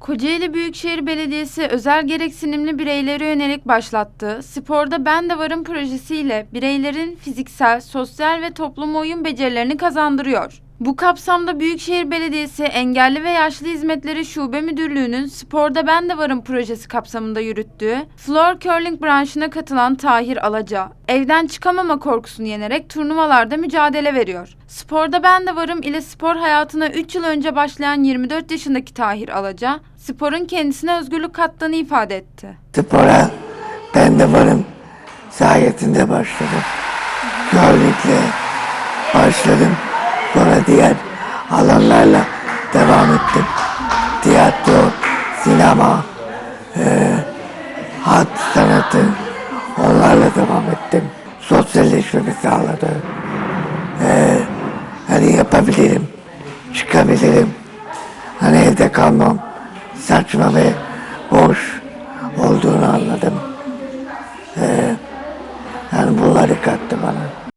Kocaeli Büyükşehir Belediyesi özel gereksinimli bireylere yönelik başlattığı Sporda Ben de Varım projesiyle bireylerin fiziksel, sosyal ve toplum oyun becerilerini kazandırıyor. Bu kapsamda Büyükşehir Belediyesi Engelli ve Yaşlı Hizmetleri Şube Müdürlüğü'nün Sporda Ben de Varım projesi kapsamında yürüttüğü Floor Curling branşına katılan Tahir Alaca, evden çıkamama korkusunu yenerek turnuvalarda mücadele veriyor. Sporda Ben de Varım ile spor hayatına 3 yıl önce başlayan 24 yaşındaki Tahir Alaca, sporun kendisine özgürlük kattığını ifade etti. Spora ben de varım sayesinde başladım. Körlükle başladım. Diğer alanlarla devam ettim. Tiyatro, sinema, eee hat sanatı onlarla devam ettim. Sosyalleşmemi sağladı. Eee hani yapabilirim, çıkabilirim. Hani evde kalmam saçma ve boş olduğunu anladım. Ee, yani bunları kattı bana.